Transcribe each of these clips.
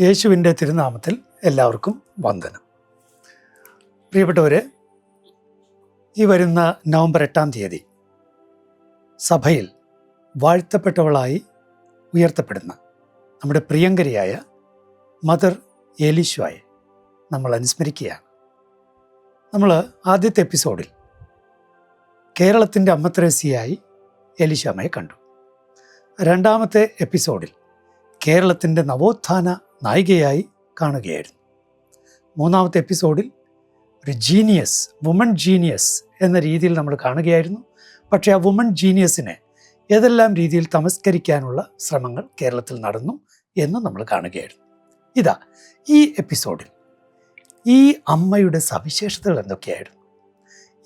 യേശുവിന്റെ തിരുനാമത്തിൽ എല്ലാവർക്കും വന്ദനം. പ്രിയപ്പെട്ടവരെ ഈ വരുന്ന നവംബർ എട്ടാം തീയതി സഭയിൽ വാഴ്ത്തപ്പെട്ടവളായി ഉയർത്തപ്പെടുന്ന നമ്മുടെ പ്രിയങ്കരിയായ മദർ ഏലിശ്വായെ നമ്മൾ അനുസ്മരിക്കുകയാണ്. നമ്മൾ ആദ്യത്തെ എപ്പിസോഡിൽ കേരളത്തിന്റെ അമ്മത്രേസിയായി എലിശാമയെ കണ്ടു. രണ്ടാമത്തെ എപ്പിസോഡിൽ കേരളത്തിന്റെ നവോത്ഥാന നായികയായി കാണുകയായിരുന്നു. മൂന്നാമത്തെ എപ്പിസോഡിൽ ഒരു ജീനിയസ് വുമൺ ജീനിയസ് എന്ന രീതിയിൽ നമ്മൾ കാണുകയായിരുന്നു. പക്ഷേ ആ വുമൺ ജീനിയസിനെ ഏതെല്ലാം രീതിയിൽ തമസ്കരിക്കാനുള്ള ശ്രമങ്ങൾ കേരളത്തിൽ നടന്നു എന്ന് നമ്മൾ കാണുകയായിരുന്നു. ഇതാ ഈ എപ്പിസോഡിൽ ഈ അമ്മയുടെ സവിശേഷതകൾ എന്തൊക്കെയായിരുന്നു?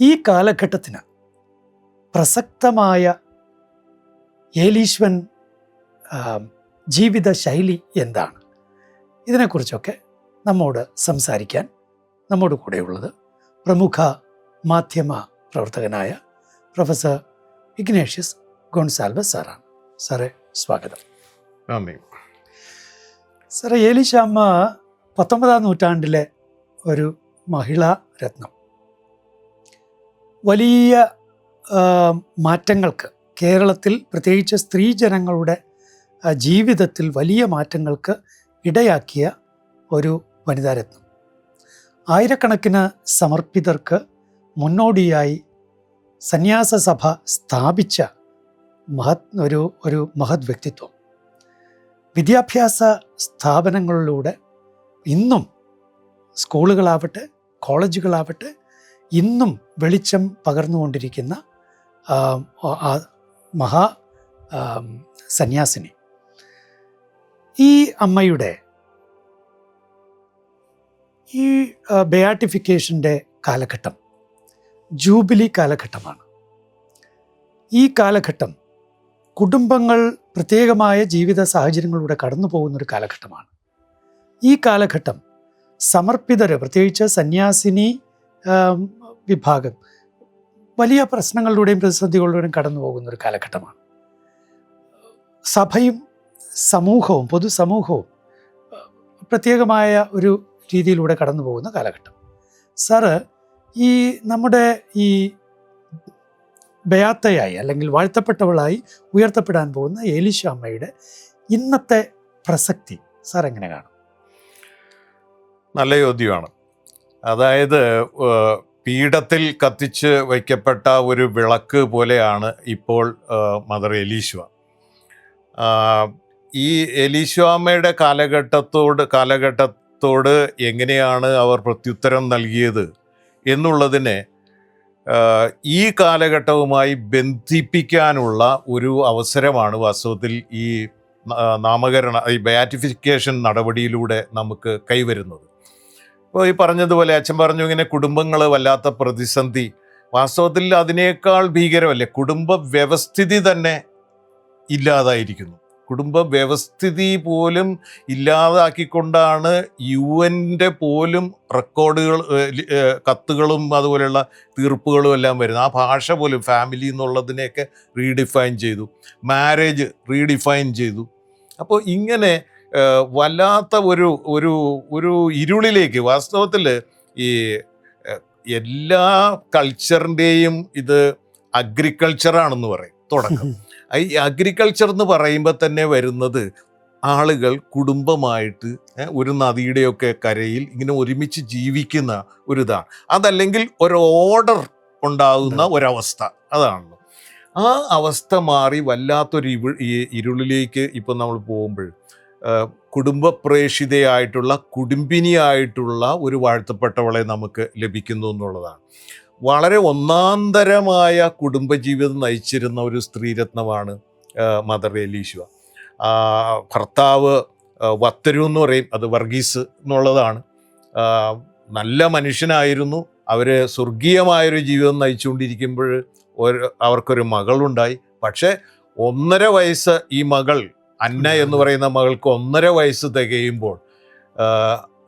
ഈ കാലഘട്ടത്തിന് പ്രസക്തമായ ഏലീശ്വൻ ജീവിത ശൈലി എന്താണ്? ഇതിനെക്കുറിച്ചൊക്കെ നമ്മോട് സംസാരിക്കാൻ നമ്മോട് കൂടെയുള്ളത് പ്രമുഖ മാധ്യമ പ്രവർത്തകനായ പ്രൊഫസർ ഇഗ്നേഷ്യസ് ഗോൺസാൽവസ് സാറാണ്. സാറേ സ്വാഗതം. നന്ദി. സാറേ ഏലിശാമ്മ പത്തൊമ്പതാം നൂറ്റാണ്ടിലെ ഒരു മഹിളാ രത്നം. വലിയ മാറ്റങ്ങൾക്ക് കേരളത്തിൽ പ്രത്യേകിച്ച് സ്ത്രീജനങ്ങളുടെ ജീവിതത്തിൽ വലിയ മാറ്റങ്ങൾക്ക് ഇടയാക്കിയ ഒരു വനിതാരത്നം. ആയിരക്കണക്കിന് സമർപ്പിതർക്ക് മുന്നോടിയായി സന്യാസ സഭ സ്ഥാപിച്ച മഹത് ഒരു ഒരു മഹത് വ്യക്തിത്വം. വിദ്യാഭ്യാസ സ്ഥാപനങ്ങളിലൂടെ ഇന്നും സ്കൂളുകളാവട്ടെ കോളേജുകളാവട്ടെ ഇന്നും വെളിച്ചം പകർന്നുകൊണ്ടിരിക്കുന്ന മഹാ സന്യാസിനി. ഈ അമ്മയുടെ ഈ ബയാട്ടിഫിക്കേഷന്റെ കാലഘട്ടം ജൂബിലി കാലഘട്ടമാണ്. ഈ കാലഘട്ടം കുടുംബങ്ങൾ പ്രത്യേകമായ ജീവിത സാഹചര്യങ്ങളിലൂടെ കടന്നു പോകുന്നൊരു കാലഘട്ടമാണ്. ഈ കാലഘട്ടം സമർപ്പിതര് പ്രത്യേകിച്ച് സന്യാസിനി വിഭാഗം വലിയ പ്രശ്നങ്ങളിലൂടെയും പ്രതിസന്ധികളിലൂടെയും കടന്നു പോകുന്ന ഒരു കാലഘട്ടമാണ്. സഭയും സമൂഹവും പൊതുസമൂഹവും പ്രത്യേകമായ ഒരു രീതിയിലൂടെ കടന്നു പോകുന്ന കാലഘട്ടം. സാറ് ഈ നമ്മുടെ ഈ ബയാത്തയായി അല്ലെങ്കിൽ വാഴ്ത്തപ്പെട്ടവളായി ഉയർത്തപ്പെടാൻ പോകുന്ന ഏലിശ അമ്മയുടെ ഇന്നത്തെ പ്രസക്തി സാർ എങ്ങനെ കാണും? നല്ല ചോദ്യമാണ്. അതായത് പീഠത്തിൽ കത്തിച്ച് വയ്ക്കപ്പെട്ട ഒരു വിളക്ക് പോലെയാണ് ഇപ്പോൾ മദർ എലീശ്വ. ഈ എലീശോമ്മയുടെ കാലഘട്ടത്തോട് കാലഘട്ടത്തോട് എങ്ങനെയാണ് അവർ പ്രത്യുത്തരം നൽകിയത് എന്നുള്ളതിനെ ഈ കാലഘട്ടവുമായി ബന്ധിപ്പിക്കാനുള്ള ഒരു അവസരമാണ് വാസ്തവത്തിൽ ഈ നാമകരണ ഈ ബയാറ്റിഫിക്കേഷൻ നടപടിയിലൂടെ നമുക്ക് കൈവരുന്നത്. ഇപ്പോൾ ഈ പറഞ്ഞതുപോലെ അച്ഛൻ പറഞ്ഞു ഇങ്ങനെ കുടുംബങ്ങൾ വല്ലാത്ത പ്രതിസന്ധി. വാസ്തവത്തിൽ അതിനേക്കാൾ ഭീകരമല്ലേ? കുടുംബ വ്യവസ്ഥിതി തന്നെ ഇല്ലാതായിരിക്കുന്നു. കുടുംബ വ്യവസ്ഥിതി പോലും ഇല്ലാതാക്കിക്കൊണ്ടാണ് യു എന്റെ പോലും റെക്കോർഡുകൾ കത്തുകളും അതുപോലെയുള്ള തീർപ്പുകളും എല്ലാം വരുന്നത്. ആ ഭാഷ പോലും ഫാമിലി എന്നുള്ളതിനെയൊക്കെ റീഡിഫൈൻ ചെയ്തു. മാരേജ് റീഡിഫൈൻ ചെയ്തു. അപ്പോൾ ഇങ്ങനെ വല്ലാത്ത ഒരു ഒരു ഒരു ഇരുളിലേക്ക് വാസ്തവത്തിൽ ഈ എല്ലാ കൾച്ചറിന്റെയും ഇത് അഗ്രികൾച്ചറാണെന്ന് പറയും. തുടക്കം. ഈ അഗ്രികൾച്ചർ എന്ന് പറയുമ്പോൾ തന്നെ വരുന്നത് ആളുകൾ കുടുംബമായിട്ട് ഒരു നദിയുടെയൊക്കെ കരയിൽ ഇങ്ങനെ ഒരുമിച്ച് ജീവിക്കുന്ന ഒരു ഇതാണ് അതല്ലെങ്കിൽ ഒരു ഓർഡർ ഉണ്ടാകുന്ന ഒരവസ്ഥ. അതാണല്ലോ. ആ അവസ്ഥ മാറി വല്ലാത്തൊരു ഇവ ഈ ഇരുളിലേക്ക് ഇപ്പം നമ്മൾ പോകുമ്പോൾ കുടുംബപ്രേക്ഷിതയായിട്ടുള്ള കുടുംബപ്രേഷിതയായിട്ടുള്ള കുടുംബിനിയായിട്ടുള്ള ഒരു വാഴ്ത്തപ്പെട്ടവളെ നമുക്ക് ലഭിക്കുന്നു എന്നുള്ളതാണ്. വളരെ ഒന്നാന്തരമായ കുടുംബജീവിതം നയിച്ചിരുന്ന ഒരു സ്ത്രീരത്നമാണ് മദർ എലീശുവ. ഭർത്താവ് വത്തരു എന്ന് പറയും അത് വർഗീസ് എന്നുള്ളതാണ്. നല്ല മനുഷ്യനായിരുന്നു. അവർ സ്വർഗീയമായൊരു ജീവിതം നയിച്ചുകൊണ്ടിരിക്കുമ്പോൾ ഒരു അവർക്കൊരു മകളുണ്ടായി. പക്ഷേ ഒന്നര വയസ്സ് ഈ മകൾ അന്ന എന്ന് പറയുന്ന മകൾക്ക് ഒന്നര വയസ്സ് തികയുമ്പോൾ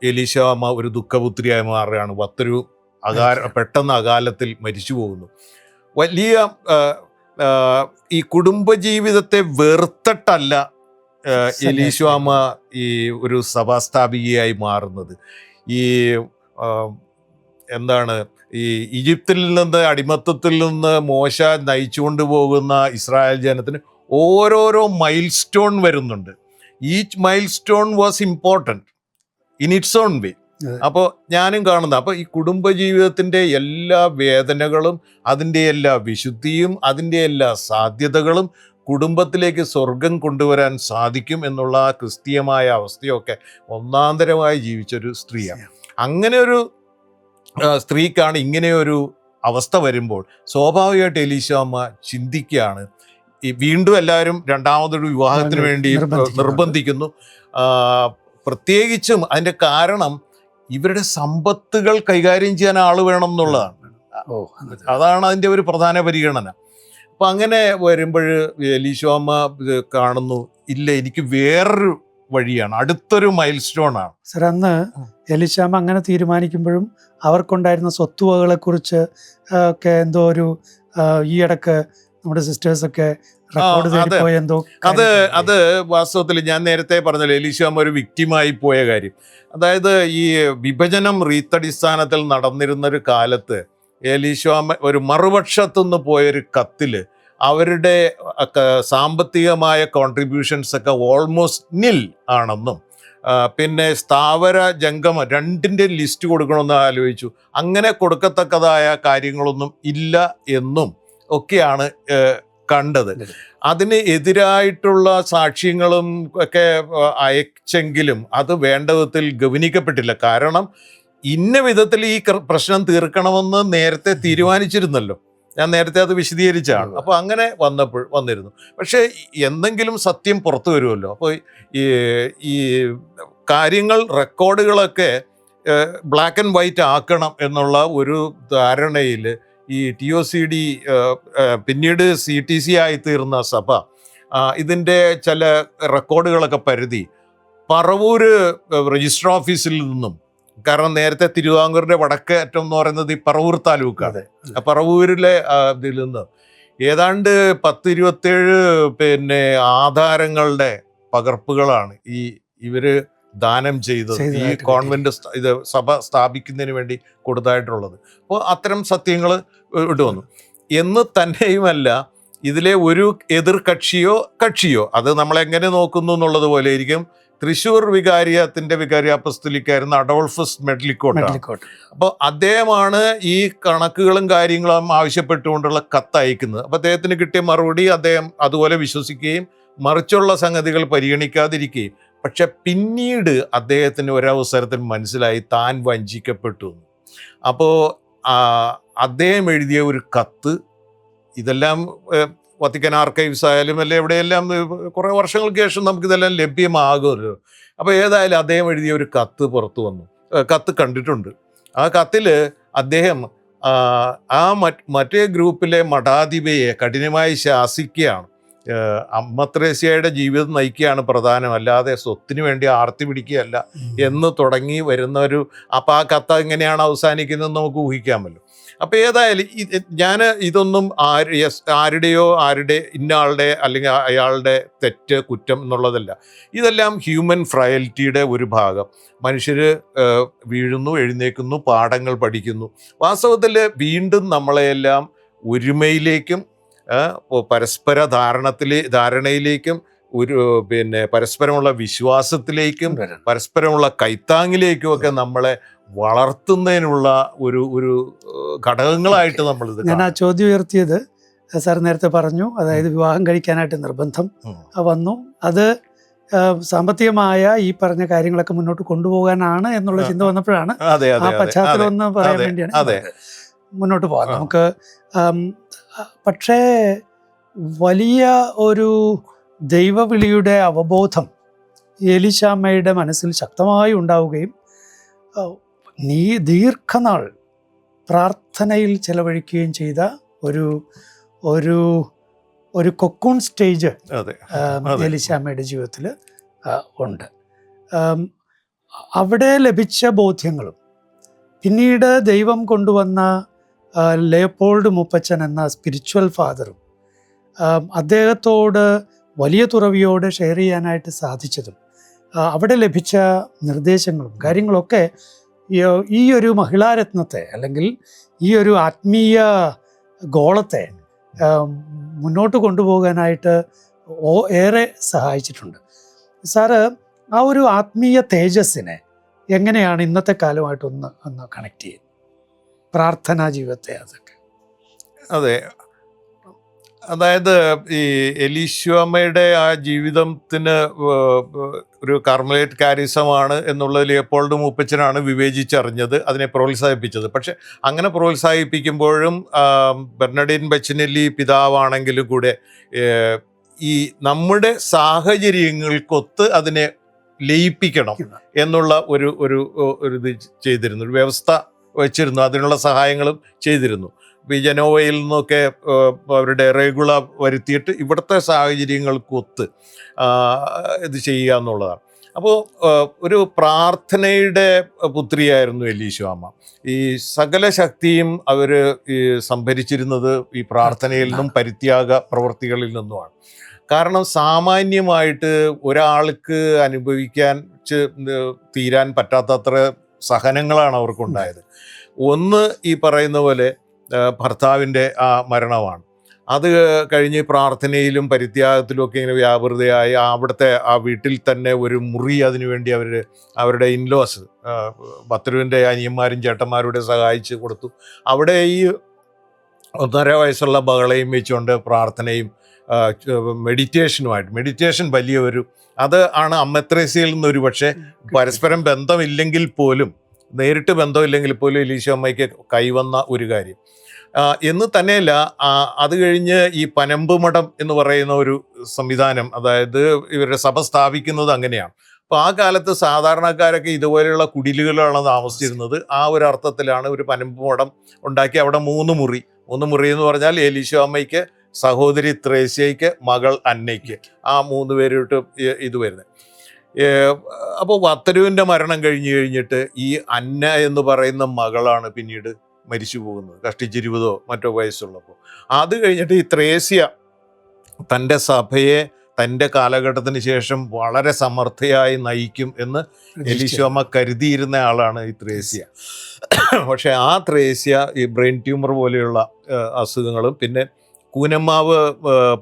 എലീശ അമ്മ ഒരു ദുഃഖപുത്രിയായി മാറുകയാണ്. വത്തൊരു അകാല പെട്ടെന്ന് അകാലത്തിൽ മരിച്ചു പോകുന്നു. വലിയ ഈ കുടുംബജീവിതത്തെ വെറുത്തിട്ടല്ല എലീശുവാമ ഈ ഒരു സഭാസ്ഥാപികയായി മാറുന്നത്. ഈ എന്താണ് ഈ ഈജിപ്തിൽ നിന്ന് അടിമത്തത്തിൽ നിന്ന് മോശ നയിച്ചുകൊണ്ട് പോകുന്ന ഇസ്രായേൽ ജനത്തിന് ഓരോരോ മൈൽ സ്റ്റോൺ വരുന്നുണ്ട്. Each milestone was important in its own way. അപ്പോൾ ഞാനും കാണുന്ന. അപ്പോൾ ഈ കുടുംബജീവിതത്തിന്റെ എല്ലാ വേദനകളും അതിന്റെ എല്ലാ വിശുദ്ധിയും അതിന്റെ എല്ലാ സാധ്യതകളും കുടുംബത്തിലേക്ക് സ്വർഗം കൊണ്ടുവരാൻ സാധിക്കും എന്നുള്ള ആ ക്രിസ്തീയമായ അവസ്ഥയൊക്കെ ഒന്നാന്തരമായി ജീവിച്ചൊരു സ്ത്രീയാണ്. അങ്ങനെ ഒരു സ്ത്രീക്കാണ് ഇങ്ങനെയൊരു അവസ്ഥ വരുമ്പോൾ സ്വാഭാവികമായിട്ട് എലീശാമ്മ ചിന്തിക്കുകയാണ്. ഈ വീണ്ടും എല്ലാവരും രണ്ടാമതൊരു വിവാഹത്തിന് വേണ്ടി. നിർബന്ധിക്കുന്നു. പ്രത്യേകിച്ചും അതിന്റെ കാരണം ഇവരുടെ സമ്പത്തുകൾ കൈകാര്യം ചെയ്യാൻ ആൾ വേണം എന്നുള്ളതാണ്. അതാണ് അതിന്റെ ഒരു പ്രധാന പരിഗണന. അപ്പം അങ്ങനെ വരുമ്പോൾ ലീശോമ്മ കാണുന്നു ഇല്ല എനിക്ക് വേറൊരു വഴിയാണ് അടുത്തൊരു മൈൽ സ്റ്റോൺ ആണ് സർ അന്ന് എലിശാമ അങ്ങനെ തീരുമാനിക്കുമ്പോഴും അവർക്കുണ്ടായിരുന്ന സ്വത്തുവകളെ കുറിച്ച് ഒക്കെ എന്തോ ഒരു ഈയിടക്ക് നമ്മുടെ സിസ്റ്റേഴ്സ് ഒക്കെ റെക്കോർഡ് ആ, അതെ. അത് അത് വാസ്തവത്തിൽ ഞാൻ നേരത്തെ പറഞ്ഞല്ലോ എലീശാമ്മ ഒരു വിക്റ്റിമായി പോയ കാര്യം അതായത് ഈ വിഭജനം റീത്തടിസ്ഥാനത്തിൽ നടന്നിരുന്ന ഒരു കാലത്ത് എലീശാമ്മ ഒരു മറുപക്ഷത്തുനിന്ന് പോയൊരു കത്തിൽ അവരുടെ സാമ്പത്തികമായ കോൺട്രിബ്യൂഷൻസ് ഒക്കെ ഓൾമോസ്റ്റ് നിൽ ആണെന്നും പിന്നെ സ്ഥാവര ജംഗമ രണ്ടിന്റെ ലിസ്റ്റ് കൊടുക്കണമെന്ന് ആലോചിച്ചു അങ്ങനെ കൊടുക്കത്തക്കതായ കാര്യങ്ങളൊന്നും ഇല്ല എന്നും ഒക്കെയാണ് കണ്ടത്. അതെ. അതിന് എതിരായിട്ടുള്ള സാക്ഷ്യങ്ങളും ഒക്കെ അയച്ചെങ്കിലും അത് വേണ്ട വിധത്തിൽ ഗവനിക്കപ്പെട്ടില്ല. കാരണം ഇന്ന വിധത്തിൽ ഈ പ്രശ്നം തീർക്കണമെന്ന് നേരത്തെ തീരുമാനിച്ചിരുന്നല്ലോ. ഞാൻ നേരത്തെ അത് വിശദീകരിച്ചാണ്. അപ്പോൾ അങ്ങനെ വന്നപ്പോൾ വന്നിരുന്നു. പക്ഷേ എന്തെങ്കിലും സത്യം പുറത്തു വരുമല്ലോ. അപ്പോൾ ഈ ഈ കാര്യങ്ങൾ റെക്കോർഡുകളൊക്കെ ബ്ലാക്ക് ആൻഡ് വൈറ്റ് ആക്കണം എന്നുള്ള ഒരു ധാരണയിൽ ഈ ടി ഒ സി ഡി പിന്നീട് സി ടി സി ആയി തീർന്ന സഭ ഇതിന്റെ ചില റെക്കോർഡുകളൊക്കെ പരിധി പറവൂര് രജിസ്റ്റർ ഓഫീസിൽ നിന്നും കാരണം നേരത്തെ തിരുവിതാംകൂറിന്റെ വടക്കേ അറ്റം എന്ന് പറയുന്നത് ഈ പറവൂർ താലൂക്കാണ്. പറവൂരിലെ ഇതിൽ നിന്ന്. ഏതാണ്ട് പത്ത് ഇരുപത്തേഴ് പിന്നെ ആധാരങ്ങളുടെ പകർപ്പുകളാണ് ഈ ഇവർ ദാനം ചെയ്തത് ഈ കോൺവെന്റ് ഇത് സഭ സ്ഥാപിക്കുന്നതിന് വേണ്ടി കൊടുത്തായിട്ടുള്ളത്. അപ്പോൾ അത്തരം സത്യങ്ങൾ ഇട്ട് വന്നു. എന്ന് തന്നെയുമല്ല ഇതിലെ ഒരു എതിർ കക്ഷിയോ കക്ഷിയോ അത് നമ്മളെങ്ങനെ നോക്കുന്നു എന്നുള്ളത് പോലെ ഇരിക്കും. തൃശൂർ വികാരിയത്തിന്റെ വികാരിയാപ്പസ്തുലിക്കായിരുന്ന അഡോൾഫസ് മെഡലിക്കോട്ട്. അപ്പോൾ അദ്ദേഹമാണ് ഈ കണക്കുകളും കാര്യങ്ങളും ആവശ്യപ്പെട്ടുകൊണ്ടുള്ള കത്ത് അയക്കുന്നത് അപ്പോൾ അദ്ദേഹത്തിന് കിട്ടിയ മറുപടി അദ്ദേഹം അതുപോലെ വിശ്വസിക്കുകയും മറിച്ചുള്ള സംഗതികൾ പരിഗണിക്കാതിരിക്കുകയും പക്ഷെ പിന്നീട് അദ്ദേഹത്തിന് ഒരവസരത്തിൽ മനസ്സിലായി താൻ വഞ്ചിക്കപ്പെട്ടു. അപ്പോൾ അദ്ദേഹം എഴുതിയ ഒരു കത്ത് ഇതെല്ലാം വത്തിക്കൻ ആർക്കൈവ്സ് ആയാലും അല്ലെ എവിടെയെല്ലാം കുറേ വർഷങ്ങൾക്ക് ശേഷം നമുക്കിതെല്ലാം ലഭ്യമാകുമല്ലോ. അപ്പോൾ ഏതായാലും അദ്ദേഹം എഴുതിയ ഒരു കത്ത് പുറത്തു വന്നു. കത്ത് കണ്ടിട്ടുണ്ട്. ആ കത്തിൽ അദ്ദേഹം ആ, മറ്റേ ഗ്രൂപ്പിലെ മഠാധിപയെ കഠിനമായി ശാസിക്കുകയാണ്. അമ്മ ത്രേസ്യയുടെ ജീവിതം നയിക്കുകയാണ് പ്രധാനം. അല്ലാതെ സ്വത്തിന് വേണ്ടി ആർത്തി പിടിക്കുകയല്ല. എന്ന് തുടങ്ങി വരുന്ന ഒരു അപ്പം ആ കഥ എങ്ങനെയാണ് അവസാനിക്കുന്നതെന്ന് നമുക്ക് ഊഹിക്കാമല്ലോ. അപ്പം ഏതായാലും ഞാൻ ഇതൊന്നും ആര് ആരുടെയോ ആരുടെ ഇന്ന ആളുടെ അല്ലെങ്കിൽ അയാളുടെ തെറ്റ് കുറ്റം എന്നുള്ളതല്ല. ഇതെല്ലാം ഹ്യൂമൻ ഫ്രയൽറ്റിയുടെ ഒരു ഭാഗം. മനുഷ്യർ വീഴുന്നു എഴുന്നേക്കുന്നു പാഠങ്ങൾ പഠിക്കുന്നു. വാസ്തവത്തിൽ വീണ്ടും നമ്മളെയെല്ലാം ഒരുമയിലേക്കും പരസ്പര ധാരണത്തിലെ ധാരണയിലേക്കും ഒരു പിന്നെ പരസ്പരമുള്ള വിശ്വാസത്തിലേക്കും പരസ്പരമുള്ള കൈത്താങ്ങിലേക്കും ഒക്കെ നമ്മളെ വളർത്തുന്നതിനുള്ള ഒരു ഒരു ഘടകങ്ങളായിട്ട് നമ്മൾ ഇത് ഞാൻ ആ ചോദ്യം ഉയർത്തിയത് സാർ നേരത്തെ പറഞ്ഞു അതായത് വിവാഹം കഴിക്കാനായിട്ട് നിർബന്ധം വന്നു. അത് സാമ്പത്തികമായ ഈ പറഞ്ഞ കാര്യങ്ങളൊക്കെ മുന്നോട്ട് കൊണ്ടുപോകാനാണ് എന്നുള്ള ചിന്ത വന്നപ്പോഴാണ് ആ പശ്ചാത്തലം ഒന്ന് പറയാൻ വേണ്ടിയാണ്. മുന്നോട്ട് പോകാം നമുക്ക് പക്ഷേ വലിയ ഒരു ദൈവവിളിയുടെ അവബോധം എലിശാമ്മയുടെ മനസ്സിൽ ശക്തമായി ഉണ്ടാവുകയും നീ ദീർഘനാൾ പ്രാർത്ഥനയിൽ ചെലവഴിക്കുകയും ചെയ്ത ഒരു ഒരു ഒരു കൊക്കൂൺ സ്റ്റേജ്. എലിശാമ്മയുടെ ജീവിതത്തിൽ ഉണ്ട് അവിടെ ലഭിച്ച ബോധ്യങ്ങളും പിന്നീട് ദൈവം കൊണ്ടുവന്ന ലേപ്പോൾഡ് മൂപ്പച്ചൻ എന്ന സ്പിരിച്വൽ ഫാദറും അദ്ദേഹത്തോട് വലിയ തുറവിയോട് ഷെയർ ചെയ്യാനായിട്ട് സാധിച്ചതും അവിടെ ലഭിച്ച നിർദ്ദേശങ്ങളും കാര്യങ്ങളൊക്കെ ഈ- ഒരു മഹിളാരത്നത്തെ അല്ലെങ്കിൽ ഈ ഒരു ആത്മീയ ഗോളത്തെ മുന്നോട്ട് കൊണ്ടുപോകാനായിട്ട് ഏറെ സഹായിച്ചിട്ടുണ്ട്. സാറ് ആ ഒരു ആത്മീയ തേജസ്സിനെ എങ്ങനെയാണ് ഇന്നത്തെ കാലമായിട്ടൊന്ന് ഒന്ന് കണക്ട് ചെയ്യുന്നത് പ്രാർത്ഥനാ ജീവിതത്തെ അതൊക്കെ. അതെ. അതായത് ഈ എലീശ്വമ്മയുടെ ആ ജീവിതത്തിന് ഒരു കർമ്മലേറ്റ് കാരിസമാണ് എന്നുള്ളത് ലിയപ്പോൾഡ് മൂപ്പച്ചനാണ് വിവേചിച്ചറിഞ്ഞത് അതിനെ പ്രോത്സാഹിപ്പിച്ചത്. പക്ഷെ അങ്ങനെ പ്രോത്സാഹിപ്പിക്കുമ്പോഴും ബെർണഡിൻ ബച്ചനെല്ലി പിതാവാണെങ്കിലും കൂടെ ഈ നമ്മുടെ സാഹചര്യങ്ങൾക്കൊത്ത് അതിനെ ലയിപ്പിക്കണം എന്നുള്ള ഒരു ഒരു ഒരു ഇത് ചെയ്തിരുന്നു. ഒരു വ്യവസ്ഥ വെച്ചിരുന്നു. അതിനുള്ള സഹായങ്ങളും ചെയ്തിരുന്നു. ഈ ജനോവയിൽ നിന്നൊക്കെ അവരുടെ റെഗുല വരുത്തിയിട്ട് ഇവിടുത്തെ സാഹചര്യങ്ങൾക്കൊത്ത് ഇത് ചെയ്യുക എന്നുള്ളതാണ്. അപ്പോൾ ഒരു പ്രാർത്ഥനയുടെ പുത്രിയായിരുന്നു എലീശുവാമ്മ ഈ സകല ശക്തിയും അവർ ഈ സംഭരിച്ചിരുന്നത് ഈ പ്രാർത്ഥനയിൽ നിന്നും പരിത്യാഗ പ്രവൃത്തികളിൽ നിന്നുമാണ്. കാരണം സാമാന്യമായിട്ട് ഒരാൾക്ക് അനുഭവിക്കാൻ തീരാൻ പറ്റാത്തത്ര സഹനങ്ങളാണ് അവർക്കുണ്ടായത്. ഒന്ന് ഈ പറയുന്ന പോലെ ഭർത്താവിന്റെ ആ മരണമാണ്. അത് കഴിഞ്ഞ് പ്രാർത്ഥനയിലും പരിത്യാഗത്തിലും ഒക്കെ ഇങ്ങനെ വ്യാപൃതയായി അവിടുത്തെ ആ വീട്ടിൽ തന്നെ ഒരു മുറി അതിനുവേണ്ടി അവർ അവരുടെ ഇൻലോസ് ഭത്രുവിന്റെ അനിയന്മാരും ചേട്ടന്മാരുടെ സഹായിച്ച് കൊടുത്തു. അവിടെ ഈ ഒന്നര വയസ്സുള്ള ബഹളയും വെച്ചുകൊണ്ട് പ്രാർത്ഥനയും മെഡിറ്റേഷനുമായിട്ട് മെഡിറ്റേഷൻ വലിയ ഒരു അത് ആണ് അമ്മത്രേസ്യയിൽ നിന്നൊരു പക്ഷേ പരസ്പരം ബന്ധമില്ലെങ്കിൽ പോലും നേരിട്ട് ബന്ധമില്ലെങ്കിൽ പോലും എലീശോ അമ്മയ്ക്ക് കൈവന്ന ഒരു കാര്യം. എന്ന് തന്നെയല്ല അത് കഴിഞ്ഞ് ഈ പനമ്പ് മഠം എന്ന് പറയുന്ന ഒരു സംവിധാനം അതായത് ഇവരുടെ സഭ സ്ഥാപിക്കുന്നത് അങ്ങനെയാണ്. അപ്പോൾ ആ കാലത്ത് സാധാരണക്കാരൊക്കെ ഇതുപോലെയുള്ള കുടിലുകളാണ് താമസിച്ചിരുന്നത്. ആ ഒരു അർത്ഥത്തിലാണ് ഒരു പനമ്പ് മഠം ഉണ്ടാക്കി അവിടെ മൂന്ന് മുറി. മൂന്ന് മുറി എന്ന് പറഞ്ഞാൽ എലീശോ അമ്മയ്ക്ക് സഹോദരി ത്രേസ്യയ്ക്ക് മകൾ അന്നയ്ക്ക്. ആ മൂന്ന് പേരിട്ട് ഇത് വരുന്നത്. അപ്പോൾ വത്തരുവിന്റെ മരണം കഴിഞ്ഞു കഴിഞ്ഞിട്ട് ഈ അന്ന എന്ന് പറയുന്ന മകളാണ് പിന്നീട് മരിച്ചു പോകുന്നത്. കഷ്ടിച്ചിരുപതോ മറ്റോ വയസ്സുള്ളപ്പോൾ. അത് കഴിഞ്ഞിട്ട് ഈ ത്രേസ്യ തന്റെ സഭയെ തന്റെ കാലഘട്ടത്തിന് ശേഷം വളരെ സമർത്ഥയായി നയിക്കും എന്ന് എലിശോമ കരുതിയിരുന്ന ആളാണ് ഈ ത്രേസ്യ. പക്ഷേ ആ ത്രേസ്യ ഈ ബ്രെയിൻ ട്യൂമർ പോലെയുള്ള അസുഖങ്ങളും പിന്നെ കൂനമ്മാവ്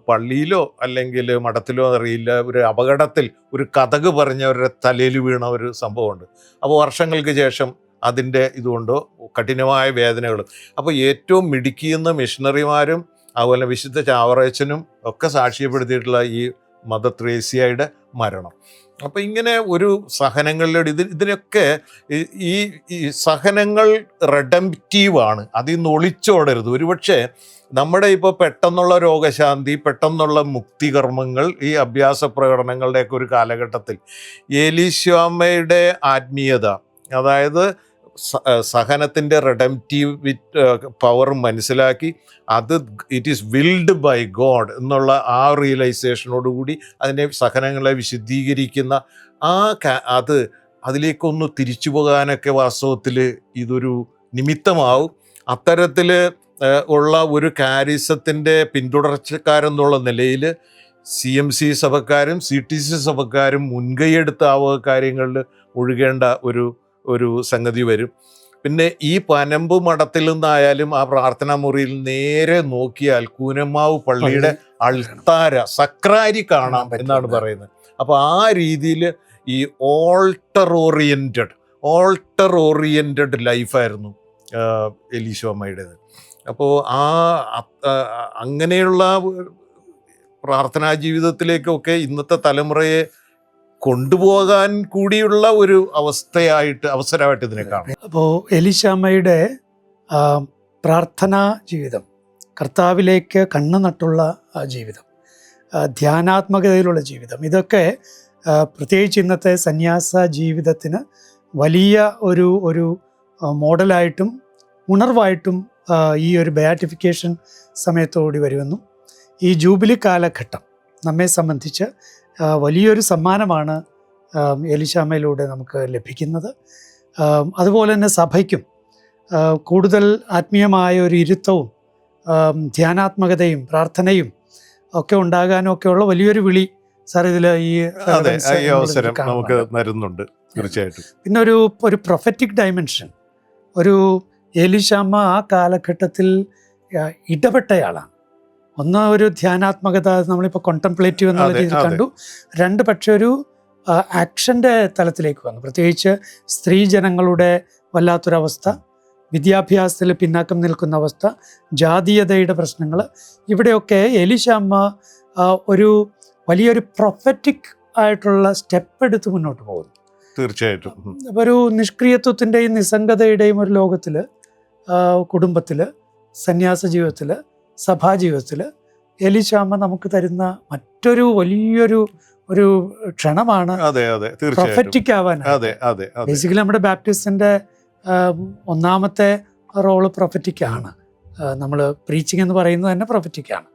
പള്ളിയിലോ അല്ലെങ്കിൽ മഠത്തിലോ അറിയില്ല ഒരു അപകടത്തിൽ ഒരു കഥക് പറഞ്ഞവരുടെ തലയിൽ വീണ ഒരു സംഭവമുണ്ട്. അപ്പോൾ വർഷങ്ങൾക്ക് ശേഷം അതിന്റെ ഇതുകൊണ്ടോ കഠിനമായ വേദനകൾ അപ്പോൾ ഏറ്റവും മിടുക്കിയെന്ന മിഷണറിമാരും അതുപോലെ വിശുദ്ധ ചാവറേച്ചനും ഒക്കെ സാക്ഷ്യപ്പെടുത്തിയിട്ടുള്ള ഈ മദർ ത്രേസ്യയുടെ മരണം. അപ്പോൾ ഇങ്ങനെ ഒരു സഹനങ്ങളിലൂടെ ഇതിൽ ഇതിനൊക്കെ ഈ- ഈ സഹനങ്ങൾ റെഡംറ്റീവാണ് അതിൽ നിന്ന് ഒളിച്ചോടരുത്. ഒരുപക്ഷെ നമ്മുടെ ഇപ്പോൾ പെട്ടെന്നുള്ള രോഗശാന്തി പെട്ടെന്നുള്ള മുക്തികർമ്മങ്ങൾ ഈ അഭ്യാസ പ്രകടനങ്ങളുടെയൊക്കെ ഒരു കാലഘട്ടത്തിൽ ഏലീശ്വാമയുടെ ആത്മീയത അതായത് സഹനത്തിന്റെ റെഡംറ്റീവ് പവർ മനസ്സിലാക്കി അത് it is willed by God എന്നുള്ള ആ റിയലൈസേഷനോടുകൂടി അതിനെ സഹനങ്ങളെ വിശദീകരിക്കുന്ന ആ അത് അതിലേക്കൊന്ന് തിരിച്ചു പോകാനൊക്കെ വാസ്തവത്തിൽ ഇതൊരു നിമിത്തമാവും. അത്തരത്തിൽ ഉള്ള ഒരു കാരിസത്തിന്റെ പിന്തുടർച്ചക്കാരെന്നുള്ള നിലയിൽ സി എം സി സഭക്കാരും സി ടി സി സഭക്കാരും മുൻകൈയെടുത്ത് ആ കാര്യങ്ങളിൽ ഒഴുകേണ്ട ഒരു ഒരു സംഗതി വരും. പിന്നെ ഈ പനമ്പ് മഠത്തിൽ നിന്നായാലും ആ പ്രാർത്ഥനാ മുറിയിൽ നേരെ നോക്കിയാൽ കൂനമ്മാവ് പള്ളിയുടെ അൾത്താര സക്രാരി കാണാം എന്നാണ് പറയുന്നത്. അപ്പോൾ ആ രീതിയിൽ ഈ ഓൾട്ടർ ഓറിയന്റഡ് ഓൾട്ടർ ഓറിയന്റഡ് ലൈഫായിരുന്നു എലീശോമ്മയുടേത് അപ്പോൾ ആ അങ്ങനെയുള്ള പ്രാർത്ഥനാ ജീവിതത്തിലേക്കൊക്കെ ഇന്നത്തെ തലമുറയെ കൊണ്ടുപോകാൻ കൂടിയുള്ള ഒരു അവസ്ഥയായിട്ട് അവസരമായിട്ട് ഇതിനെ കാണാം. അപ്പോൾ എലിശാമയുടെ പ്രാർത്ഥനാ ജീവിതം കർത്താവിലേക്ക് കണ്ണു നട്ടുള്ള ജീവിതം ധ്യാനാത്മകതയിലുള്ള ജീവിതം ഇതൊക്കെ പ്രത്യേകിച്ച് ഇന്നത്തെ സന്യാസ ജീവിതത്തിന് വലിയ ഒരു ഒരു മോഡലായിട്ടും ഉണർവായിട്ടും ഈ ഒരു ബയാറ്റിഫിക്കേഷൻ സമയത്തോടി വരുമെന്നും ഈ ജൂബിലി കാലഘട്ടം നമ്മെ സംബന്ധിച്ച് വലിയൊരു സമ്മാനമാണ് എലിശാമയിലൂടെ നമുക്ക് ലഭിക്കുന്നത്. അതുപോലെ തന്നെ സഭയ്ക്കും കൂടുതൽ ആത്മീയമായ ഒരു ഇരുത്തവും ധ്യാനാത്മകതയും പ്രാർത്ഥനയും ഒക്കെ ഉണ്ടാകാനും ഒക്കെയുള്ള വലിയൊരു വിളി സാർ ഇതിൽ ഈ അവസരം നമുക്ക്. തരുന്നുണ്ട് തീർച്ചയായിട്ടും. പിന്നെ ഒരു ഒരു പ്രൊഫറ്റിക് ഡയമെൻഷൻ ഒരു എലിശാമ ആ കാലഘട്ടത്തിൽ ഇടപെട്ടയാളാണ്. ഒന്ന് ഒരു ധ്യാനാത്മകത നമ്മളിപ്പോൾ കോണ്ടംപ്ലേറ്റീവ് എന്നുള്ള രീതിയിൽ കണ്ടു. രണ്ട് പക്ഷെ ഒരു ആക്ഷന്റെ തലത്തിലേക്ക് വന്നു. പ്രത്യേകിച്ച് സ്ത്രീ ജനങ്ങളുടെ വല്ലാത്തൊരവസ്ഥ വിദ്യാഭ്യാസത്തിൽ പിന്നാക്കം നിൽക്കുന്ന അവസ്ഥ ജാതീയതയുടെ പ്രശ്നങ്ങൾ ഇവിടെയൊക്കെ എലിശാമ്മ ഒരു വലിയൊരു പ്രൊഫറ്റിക് ആയിട്ടുള്ള സ്റ്റെപ്പ് എടുത്ത് മുന്നോട്ട് പോകുന്നു. തീർച്ചയായിട്ടും. ഒരു നിഷ്ക്രിയത്വത്തിന്റെയും നിസ്സംഗതയുടെയും ഒരു ലോകത്തിൽ കുടുംബത്തിൽ സന്യാസ ജീവിതത്തിൽ സഭാജീവിതത്തിൽ എലിശാമ നമുക്ക് തരുന്ന മറ്റൊരു വലിയൊരു ഒരു ക്ഷണമാണ് പ്രൊഫറ്റിക് ആവാൻ ബേസിക്കലി നമ്മുടെ ബാപ്റ്റിസ്റ്റിന്റെ ഒന്നാമത്തെ റോൾ പ്രൊഫറ്റിക് ആണ്. നമ്മൾ പ്രീച്ചിങ് എന്ന് പറയുന്നത് തന്നെ പ്രൊഫറ്റിക് ആണ്.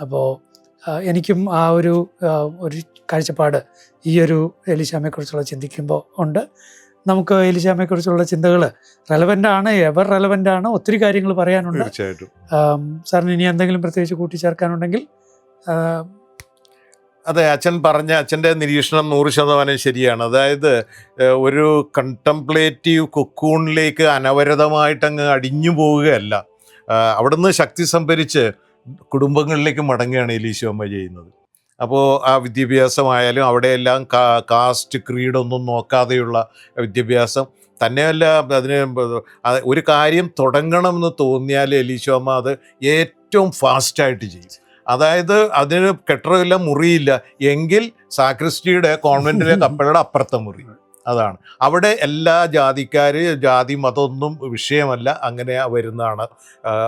അപ്പോൾ എനിക്കും ആ ഒരു ഒരു കാഴ്ചപ്പാട് ഈ ഒരു എലിശാമയെക്കുറിച്ചുള്ള ചിന്തിക്കുമ്പോൾ ഉണ്ട്. നമുക്ക് എലിശാമയെക്കുറിച്ചുള്ള ചിന്തകൾ റെലവന്റ് ആണ് എവർ റെലവന്റ് ആണ് ഒത്തിരി കാര്യങ്ങൾ പറയാനുണ്ട്. തീർച്ചയായിട്ടും. സാറിന് ഇനി എന്തെങ്കിലും പ്രത്യേകിച്ച് കൂട്ടിച്ചേർക്കാനുണ്ടെങ്കിൽ അതെ അച്ഛൻ പറഞ്ഞ അച്ഛന്റെ നിരീക്ഷണം നൂറ് ശതമാനം ശരിയാണ്. അതായത് ഒരു കണ്ടംപ്ലേറ്റീവ് കൊക്കൂണിലേക്ക് അനവരതമായിട്ടങ്ങ് അടിഞ്ഞു പോവുകയല്ല. അവിടുന്ന് ശക്തി സംഭരിച്ച് കുടുംബങ്ങളിലേക്ക് മടങ്ങുകയാണ് ഈ ലീശോമ്മ ചെയ്യുന്നത്. അപ്പോൾ ആ വിദ്യാഭ്യാസമായാലും അവിടെയെല്ലാം കാ കാസ്റ്റ് ക്രീഡൊന്നും നോക്കാതെയുള്ള വിദ്യാഭ്യാസം. തന്നെയല്ല അതിന് അത് ഒരു കാര്യം തുടങ്ങണമെന്ന് തോന്നിയാൽ എലീശോമ്മ അത് ഏറ്റവും ഫാസ്റ്റായിട്ട് ചെയ്യും. അതായത് അതിന് കെട്ടറമില്ല മുറിയില്ല. എങ്കിൽ സാക്രിസ്റ്റിയുടെ കോൺവെന്റിലെ കപ്പലയുടെ അപ്പുറത്തെ മുറി. അതാണ്. അവിടെ എല്ലാ ജാതിക്കാർ ജാതി മതമൊന്നും വിഷയമല്ല. അങ്ങനെ വരുന്നതാണ്.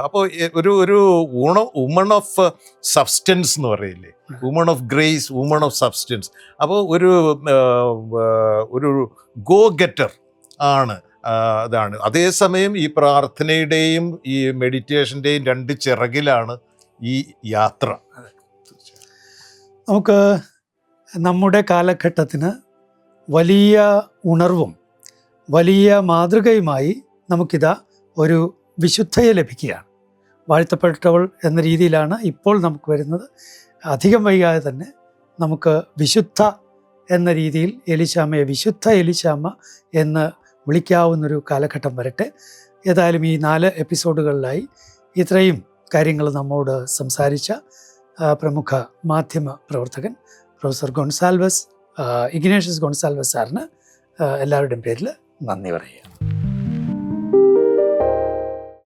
അപ്പോൾ ഒരു ഒരു ഊണ ഉമൺ ഓഫ് സബ്സ്റ്റൻസ് എന്ന് പറയില്ലേ? Woman of grace woman of substance. അപ്പോൾ ഒരു ഒരു ഗോ ഗെറ്റർ ആണ് അതാണ് അതേസമയം ഈ പ്രാർത്ഥനയുടെയും ഈ മെഡിറ്റേഷന്റെയും രണ്ട് ചിറകിലാണ് ഈ യാത്ര. നമുക്ക് നമ്മുടെ കാലഘട്ടത്തിന് വലിയ ഉണർവും വലിയ മാതൃകയുമായി നമുക്കിതാ ഒരു വിശുദ്ധയെ ലഭിക്കുകയാണ്. വാഴ്ത്തപ്പെട്ടവൾ എന്ന രീതിയിലാണ് ഇപ്പോൾ നമുക്ക് വരുന്നത്. അധികം വൈകാതെ തന്നെ നമുക്ക് വിശുദ്ധ എന്ന രീതിയിൽ എലിശാമയെ വിശുദ്ധ എലിശാമ എന്ന് വിളിക്കാവുന്നൊരു കാലഘട്ടം വരട്ടെ. ഏതായാലും ഈ നാല് എപ്പിസോഡുകളിലായി ഇത്രയും കാര്യങ്ങൾ നമ്മോട് സംസാരിച്ച പ്രമുഖ മാധ്യമ പ്രവർത്തകൻ പ്രൊഫസർ ഗൊൺസാൽവസ് ഇഗ്നേഷ്യസ് ഗോൺസാൽവസ് സാറിന് എല്ലാവരുടെയും പേരിൽ നന്ദി പറയുക.